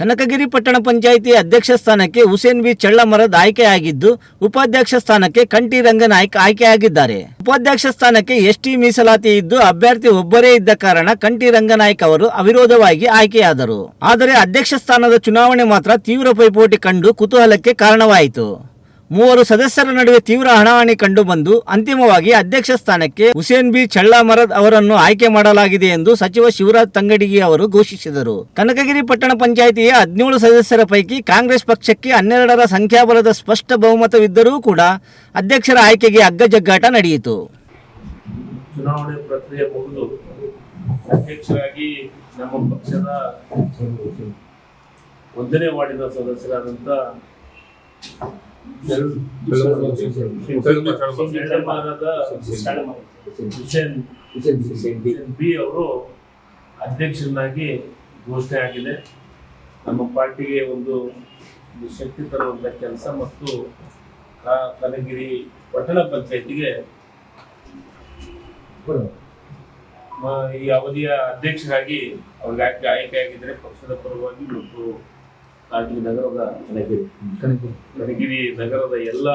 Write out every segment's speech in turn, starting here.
ಕನಕಗಿರಿ ಪಟ್ಟಣ ಪಂಚಾಯಿತಿ ಅಧ್ಯಕ್ಷ ಸ್ಥಾನಕ್ಕೆ ಹುಸೇನ್ ಬಿ ಚಳ್ಳಮರದ್ ಆಯ್ಕೆಯಾಗಿದ್ದು, ಉಪಾಧ್ಯಕ್ಷ ಸ್ಥಾನಕ್ಕೆ ಕಂಟಿ ರಂಗನಾಯ್ಕ್ ಆಯ್ಕೆಯಾಗಿದ್ದಾರೆ. ಉಪಾಧ್ಯಕ್ಷ ಸ್ಥಾನಕ್ಕೆ ಎಸ್ಟಿ ಮೀಸಲಾತಿ ಇದ್ದು, ಅಭ್ಯರ್ಥಿ ಒಬ್ಬರೇ ಇದ್ದ ಕಾರಣ ಕಂಠಿ ರಂಗನಾಯ್ಕ ಅವರು ಅವಿರೋಧವಾಗಿ ಆಯ್ಕೆಯಾದರು. ಆದರೆ ಅಧ್ಯಕ್ಷ ಸ್ಥಾನದ ಚುನಾವಣೆ ಮಾತ್ರ ತೀವ್ರ ಪೈಪೋಟಿ ಕಂಡು ಕುತೂಹಲಕ್ಕೆ ಕಾರಣವಾಯಿತು. ಮೂವರು ಸದಸ್ಯರ ನಡುವೆ ತೀವ್ರ ಹಣಾಹಣಿ ಕಂಡು ಬಂದು ಅಂತಿಮವಾಗಿ ಅಧ್ಯಕ್ಷ ಸ್ಥಾನಕ್ಕೆ ಹುಸೇನ್ ಬಿ ಚಳ್ಳಾಮರದ್ ಅವರನ್ನು ಆಯ್ಕೆ ಮಾಡಲಾಗಿದೆ ಎಂದು ಸಚಿವ ಶಿವರಾಜ್ ತಂಗಡಿಗಿ ಅವರು ಘೋಷಿಸಿದರು. ಕನಕಗಿರಿ ಪಟ್ಟಣ ಪಂಚಾಯಿತಿಯ ಹದಿನೇಳು ಸದಸ್ಯರ ಪೈಕಿ ಕಾಂಗ್ರೆಸ್ ಪಕ್ಷಕ್ಕೆ ಹನ್ನೆರಡರ ಸಂಖ್ಯಾಬಲದ ಸ್ಪಷ್ಟ ಬಹುಮತವಿದ್ದರೂ ಕೂಡ ಅಧ್ಯಕ್ಷರ ಆಯ್ಕೆಗೆ ಅಗ್ಗಜಗ್ಗಾಟ ನಡೆಯಿತು. ಚುನಾವಣೆ ಪ್ರಕ್ರಿಯೆ ಅಧ್ಯಕ್ಷರಾಗಿ ನಮ್ಮ ಪಕ್ಷದ ಒಂದನೇ ವಾರ್ಡಿನ ಹುಸೇನ್ ಬಿ ಅವರು ಅಧ್ಯಕ್ಷರನ್ನಾಗಿ ಘೋಷಣೆ ಆಗಿದೆ. ನಮ್ಮ ಪಾರ್ಟಿಗೆ ಒಂದು ಶಕ್ತಿ ತರುವಂತ ಕೆಲಸ ಮತ್ತು ಕನಗಿರಿ ಪಟ್ಟಣ ಪಂಚಾಯತಿಗೆ ಈ ಅವಧಿಯ ಅಧ್ಯಕ್ಷರಾಗಿ ಅವ್ರಿಗೆ ಆಯ್ಕೆ ಆಗಿದ್ರೆ ಪಕ್ಷದ ಪರವಾಗಿ ಮತ್ತು ಕಾರಗಿರಿ ನಗರದ ಕನಗಿರಿ ನಗರದ ಎಲ್ಲ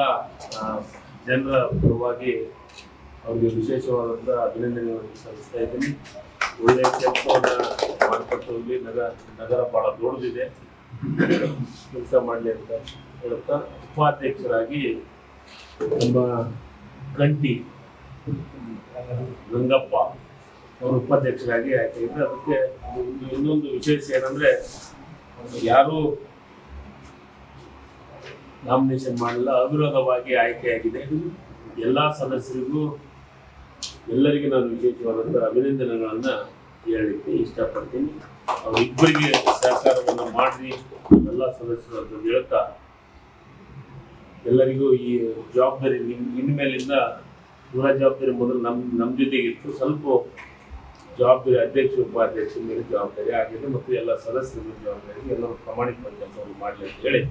ಜನರ ಪರವಾಗಿ ಅವರಿಗೆ ವಿಶೇಷವಾದಂಥ ಅಭಿನಂದನೆಗಳನ್ನು ಸಲ್ಲಿಸ್ತಾ ಇದ್ದೀನಿ. ಒಳ್ಳೆಯ ಕೆಲಸವನ್ನು ಮಾಡಿಕೊಟ್ಟು ಹೋಗ್ಲಿ ನಗರ ನಗರ ಭಾಳ ದೊಡ್ಡದಿದೆ. ಕೆಲಸ ಮಾಡಲಿ ಅಂತ ಹೇಳುತ್ತಾ ಉಪಾಧ್ಯಕ್ಷರಾಗಿ ನಮ್ಮ ಗಂಟಿ ಗಂಗಪ್ಪ ಅವರು ಉಪಾಧ್ಯಕ್ಷರಾಗಿ ಆಯ್ಕೆಯಿದ್ರೆ ಅದಕ್ಕೆ ಒಂದು ಇನ್ನೊಂದು ವಿಶೇಷ ಏನಂದ್ರೆ ಯಾರು ನಾಮಿನೇಷನ್ ಮಾಡಲ್ಲ, ಅವಿರೋಧವಾಗಿ ಆಯ್ಕೆಯಾಗಿದೆ. ಎಲ್ಲ ಸದಸ್ಯರಿಗೂ ಎಲ್ಲರಿಗೂ ನಾನು ವಿಶೇಷವಾದಂಥ ಅಭಿನಂದನೆಗಳನ್ನು ಹೇಳಲಿಕ್ಕೆ ಇಷ್ಟಪಡ್ತೀನಿ. ಅವರಿಬ್ಬರಿಗೆ ಸಹಕಾರವನ್ನು ಮಾಡಿ ಎಲ್ಲ ಸದಸ್ಯರು ಅಂತ ಹೇಳ್ತಾ, ಎಲ್ಲರಿಗೂ ಈ ಜವಾಬ್ದಾರಿ ಇನ್ಮೇಲಿಂದ ದೂರ ಜವಾಬ್ದಾರಿ ಮೊದಲು ನಮ್ಮ ನಮ್ಮ ಜೊತೆಗಿತ್ತು. ಸ್ವಲ್ಪ ಜವಾಬ್ದಾರಿ ಅಧ್ಯಕ್ಷ ಉಪಾಧ್ಯಕ್ಷ ಮೇಲೆ ಜವಾಬ್ದಾರಿ ಆಗಿದೆ ಮತ್ತು ಎಲ್ಲ ಸದಸ್ಯರ ಜವಾಬ್ದಾರಿ ಎಲ್ಲರೂ ಪ್ರಾಮಾಣಿಕವಾಗಿ ಕೆಲಸವನ್ನು ಮಾಡಲಿ ಅಂತ ಹೇಳಿ.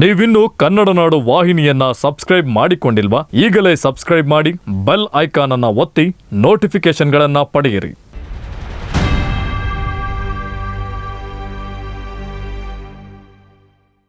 ನೀವಿನ್ನು ಕನ್ನಡ ನಾಡು ವಾಹಿನಿಯನ್ನ ಸಬ್ಸ್ಕ್ರೈಬ್ ಮಾಡಿಕೊಂಡಿಲ್ವಾ? ಈಗಲೇ ಸಬ್ಸ್ಕ್ರೈಬ್ ಮಾಡಿ, ಬೆಲ್ ಐಕಾನ್ ಅನ್ನ ಒತ್ತಿ ನೋಟಿಫಿಕೇಶನ್ಗಳನ್ನ ಪಡೆಯಿರಿ.